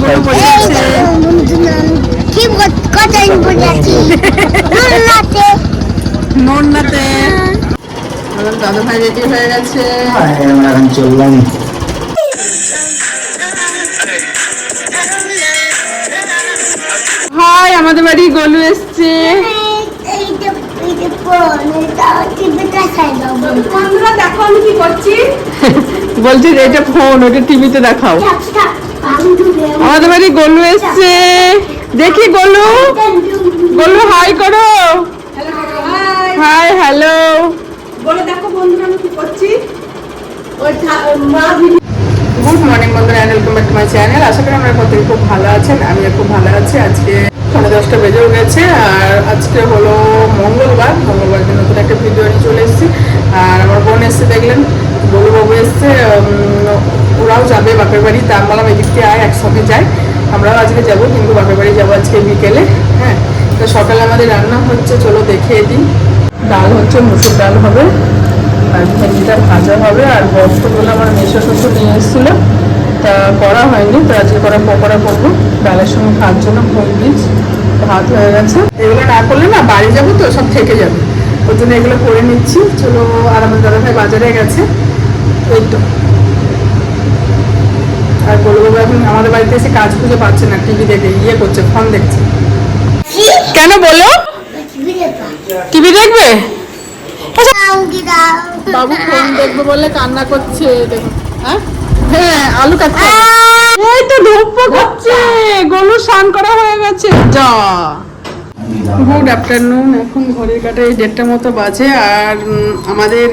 গরু বসেছে কি কথা বলেছি রাতে নন্নাতে। আমার দাদা ভাই রেডি হয়ে গেছে। এখন চললাম হাই আমাদের বাড়ি গলু এসছে। এইটা এইটা ফোন এটা টিভিটা চাইলাম বন্ধুরা দেখো আমি কি করছি। বলছি যে এটা ফোন ওটা টিভিতে দেখাও। আমাদের বাড়ি গলু এসছে। দেখি গোলু। গোলু হাই করো। হাই হ্যালো বলে দেখো বন্ধুরা আমি কি করছি? ওই ঠা- মা গুড মর্নিং বন্ধুরা welcome back to my channel আশা করি আমরা প্রত্যেকে খুব ভালো আছেন আমি খুব ভালো আছি। আজকে সাড়ে দশটা বেজেও গেছে আর আজকে হলো মঙ্গলবার দিন নতুন একটা ভিডিও নিয়ে চলে এসেছি আর আমার বোন এসছে দেখলেন বলুবাবু এসছে উম, ওরাও যাবে বাপের বাড়ি তা আমি বললাম এদিক আয় যাই। আমরাও আজকে যাব, কিন্তু বাপের বাড়ি যাব আজকে বিকেলে হ্যাঁ। তো সকালে আমাদের রান্না হচ্ছে, চলো দেখিয়ে দিই ডাল হচ্ছে, মুসুর ডাল হবে, আর ভেন্ডিটা ভাজা হবে, আর বস্তুগুলো আমার মেশো শ্বশুর নিয়ে এসেছিল। তা করা হয়নি, তো আজকে করা পকোড়া করব। ডালের সঙ্গে খাওয়ার জন্য বীজ ভাত হয়ে গেছে। এগুলো না করলে না, বাড়ি যাব তো, সব থেকে যাবে। ওর জন্য এগুলো করে নিচ্ছি। চলো, আর আমার দাদা ভাই বাজারে গেছে। এই তো। আর বলব এখন আমাদের বাড়িতে এসে কাজ খুঁজে পাচ্ছে না টিভি দেখে ইয়ে করছে ফোন দেখছে। কেন বলো? টিভি দেখবে? বাবু ফোন দেখবে বলে কান্না করছে দেখো। হ্যাঁ? হ্যাঁ আলু কাটছে। এই তো ধূপ করছে গলু স্নান করা হয়ে গেছে। যা। গুড আফটারনুন এখন ঘড়ির কাটে এই দেড়টার মতো বাজে আর আমাদের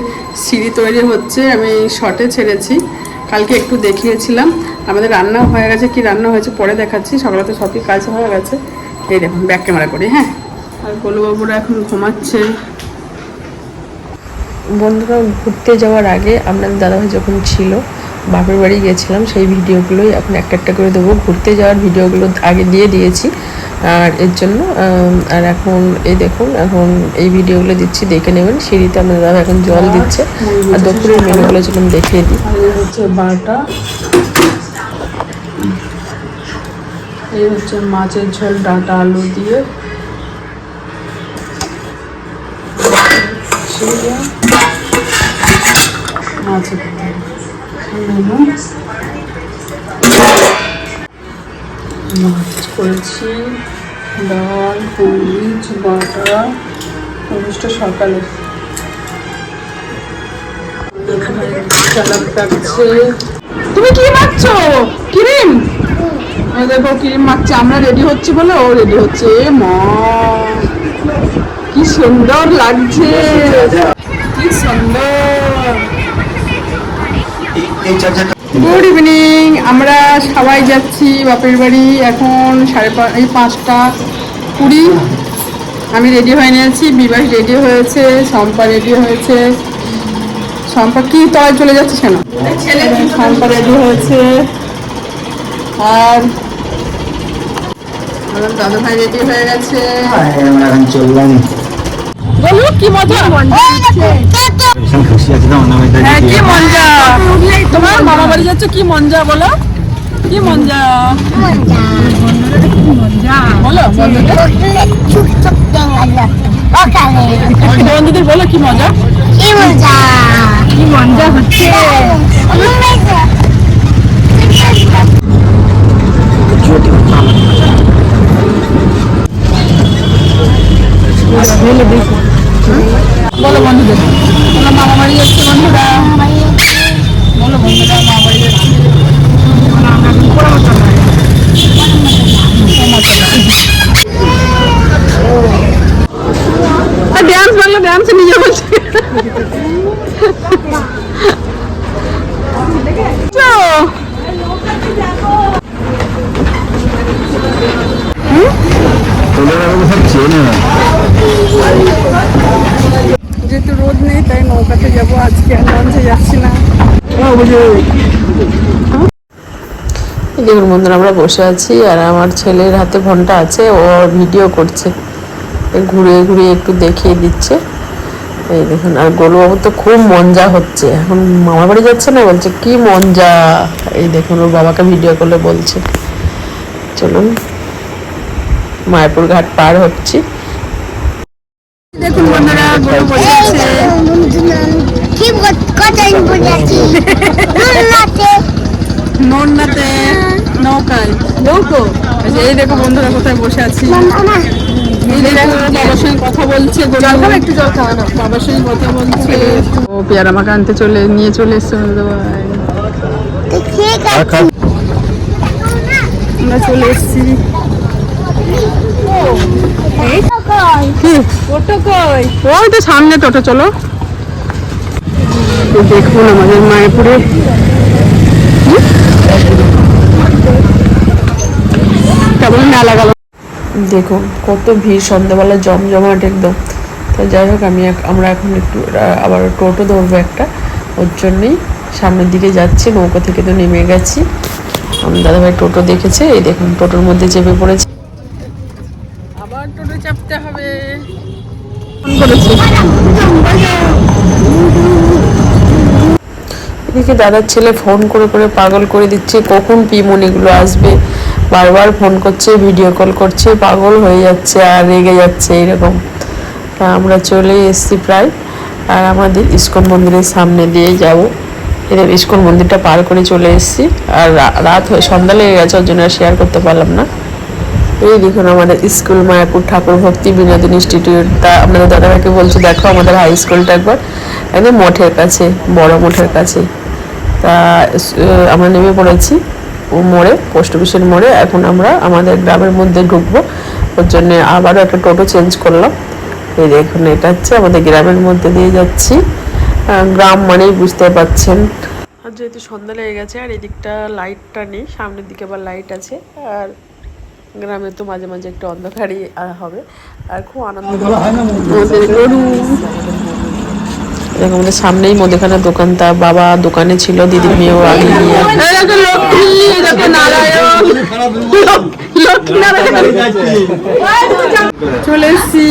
সিঁড়ি তৈরি হচ্ছে আমি শর্টে ছেড়েছি। কালকে একটু দেখিয়েছিলাম। আমাদের রান্নাও হয়ে গেছে, কি রান্না হয়েছে পরে দেখাচ্ছি। সকালে তো সবই কাজ হয়ে গেছে। এই দেখুন ব্যাক ক্যামেরা করি হ্যাঁ? আর গোলুবাবুরা এখন ঘুমাচ্ছে। বন্ধুরা, ঘুরতে যাওয়ার আগে আপনাদের দাদাভাই যখন ছিল, বাপের বাড়ি গেছিলাম, সেই ভিডিওগুলোই এখন একটা একটা করে দেবো। ঘুরতে যাওয়ার ভিডিওগুলো আগে দিয়ে দিয়েছি। আর এর জন্য আর এখন এই দেখুন এখন এই ভিডিওগুলো দিচ্ছি দেখে নেবেন। সিঁড়িতে আপনার দাদা এখন জল দিচ্ছে। আর দুপুরের মেনুগুলো চলুন দেখিয়ে দিই। হচ্ছে বারোটা এই হচ্ছে মাছের ঝোল ডাঁটা আলু দিয়ে। মাছের মেনু। মাছ করেছি ডাল হলুদ বাটা হলুদটা সকালে। তুমি কি মাখছো ক্রিম দেখো ক্রিম মাখছে আমরা রেডি হচ্ছে বলে ও রেডি হচ্ছে। এ মা কি সুন্দর লাগছে। কি সুন্দর। গুড ইভিনিং আমরা সবাই যাচ্ছি বাপের বাড়ি। এখন সাড়ে পা এই পাঁচটা কুড়ি। আমি রেডি হয়ে নিয়েছি। বিবাহ রেডি হয়েছে শম্পা রেডি হয়েছে। শম্পা কি তলায় চলে যাচ্ছে কেন? শম্পা রেডি হয়েছে। আর দাদা ভাই রেডি হয়ে গেছে। আমরা এখন চললাম। বলো কি মজা? হ্যাঁ কি মজা তোমার মামা বাড়ি কি মজা বলো কি মজা বলো বন্ধুদের বলো কি মজা কি মজা হচ্ছে বলো বন্ধুদের। বলো মামা বাড়ি যাচ্ছে বন্ধুরা বলো বন্ধুরা মামা বাড়ি যাচ্ছে ড্যান্স বাংলা ড্যান্স নিজে বলছে। যাচ্ছি না এই দেখুন বন্ধুরা আমরা বসে আছি আর আমার ছেলের হাতে ফোনটা আছে ও ভিডিও করছে। ঘুরে ঘুরে একটু দেখিয়ে দিচ্ছে। এই দেখুন আর গোলুবাবু তো খুব মজা হচ্ছে। এখন মামার বাড়ি যাচ্ছে না? বলছে কি মজা এই দেখুন ওর বাবাকে ভিডিও করলে বলছে। চলুন মায়াপুর ঘাট পার হচ্ছি। দেখুন বন্ধুরা বসে আছে কি কথা বলেছি নুনলাতে নন্নাতে নৌকায়। নৌকো? আচ্ছা, এই দেখো বন্ধুরা কোথায় বসে আছি। মামা এই দেখো বাবার সঙ্গে কথা বলছে জল খাবে একটু জল খাওয়া না বাবার সঙ্গে কথা বলছে। ও পেয়ারা মাখা আনতে চলে নিয়ে চলে এসছে আমরা এসেছি। ওই তো সামনে টোটো চলো। দেখুন আমাদের মায়াপুরে। কেমন মেলা গেল? দেখুন কত ভিড় সন্ধ্যাবেলা জমজমাট একদম। তো যাই হোক আমি আমরা এখন একটু আবার টোটো ধরবো একটা। ওর জন্যই সামনের দিকে যাচ্ছি নৌকা থেকে তো নেমে গেছি। আমার দাদাভাই টোটো দেখেছে এই দেখুন টোটোর মধ্যে চেপে পড়েছে। আবার টোটো চাপতে হবে। ফোন করেছি। এদিকে দাদার ছেলে ফোন করে করে পাগল করে দিচ্ছে। কখন পিমনিগুলো আসবে? বারবার ফোন করছে ভিডিও কল করছে, পাগল হয়ে যাচ্ছে আর রেগে যাচ্ছে এরকম। আমরা চলে এসেছি প্রায়। আর আমাদের ইস্কন মন্দিরের সামনে দিয়ে যাব। এদের ইস্কন মন্দিরটা পার করে চলে এসেছি। আর রাত হয়ে, সন্ধ্যা লেগে গেছে, ওর জন্য শেয়ার করতে পারলাম না। এই দেখুন আমাদের স্কুল মায়াপুর ঠাকুর ভক্তি বিনোদন ইনস্টিটিউট তা আপনাদের দাদাভাইকে বলছি, দেখো আমাদের হাই স্কুলটা একবার একদম মঠের কাছে, বড় মঠের কাছে। তা আমরা নেমে পড়েছি ও মোড়ে পোস্ট অফিসের মোড়ে। এখন আমরা আমাদের গ্রামের মধ্যে ঢুকবো। ওর জন্য আবারও একটা টোটো চেঞ্জ করলাম। এই দেখুন এটা হচ্ছে আমাদের গ্রামের মধ্যে দিয়ে যাচ্ছি। গ্রাম মানেই বুঝতে পারছেন। আর যেহেতু সন্ধ্যা লেগে গেছে আর এদিকটা লাইটটা নেই সামনের দিকে আবার লাইট আছে। আর গ্রামে তো মাঝে মাঝে একটু অন্ধকারই হবে। আর খুব আনন্দ গরু। দেখো, আমাদের সামনেই মুদিখানার দোকান বাবা দোকানে ছিল, দিদির মেয়েও আগে চলে এসেছি।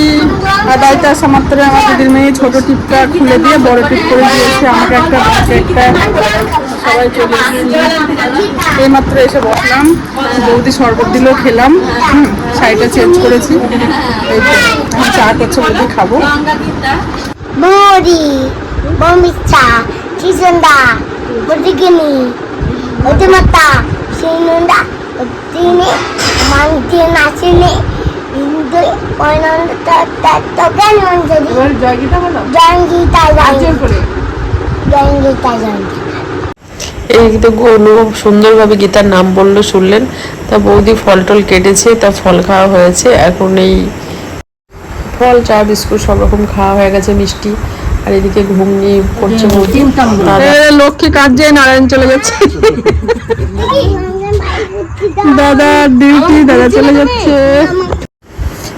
আর দায়িত্ব আসা মাত্র আমার দিদির মেয়ে ছোট টিপটা খুলে দিয়ে বড় টিপ করে দিয়েছে। আমাকে একটা একটা সবাই চলে এসেছি। এই মাত্র এসে বসলাম। বৌদি শরবত দিলেও খেলাম। শাড়িটা চেঞ্জ করেছি। চা করছে, বৌদি খাব। অতিমতা সিনুন্দা অতিনি মানতি নাচিনি ইন্দু পয়নন্দ তোকে নঞ্জলি এবার জয়গীতা বলো। জয়ঙ্গীতা আজের করে। জয়ঙ্গীতা জয়ঙ্গীতা এই তো গোলু সুন্দরভাবে গীতার নাম বলল শুনলেন। তা বৌদি ফল টল কেটেছে তা ফল খাওয়া হয়েছে। এখন এই ফল চা বিস্কুট সব রকম খাওয়া হয়ে গেছে মিষ্টি। আর এদিকে ঘুমনি করছে এ, লক্ষ্মী কাজে নারায়ণ চলে যাচ্ছে। দাদা ডিউটি দাদা চলে যাচ্ছে।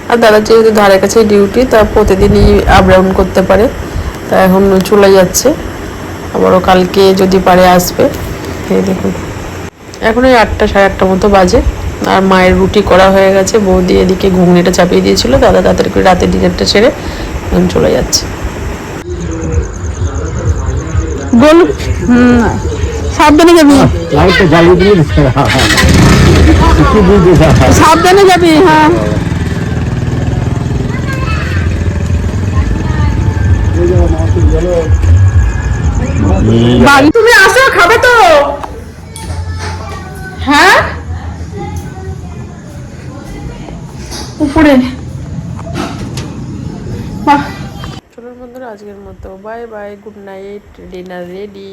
আর দাদা যেহেতু ধারে কাছে ডিউটি তা প্রতিদিনই আপ ডাউন করতে পারে। তা এখন চলে যাচ্ছে। আবারও কালকে যদি পারে আসবে। এই দেখুন। এখন ওই আটটা সাড়ে আটটা মতো বাজে। আর মায়ের রুটি করা হয়ে গেছে। বৌদি এদিকে ঘুগনিটা চাপিয়ে দিয়েছিল। দাদা তাড়াতাড়ি করে রাতের ডিনারটা সেরে এখন চলে যাচ্ছে। গোল সাবধানে যাবি। সাবধানে যাবি হ্যাঁ। Bye bye good night dinner ready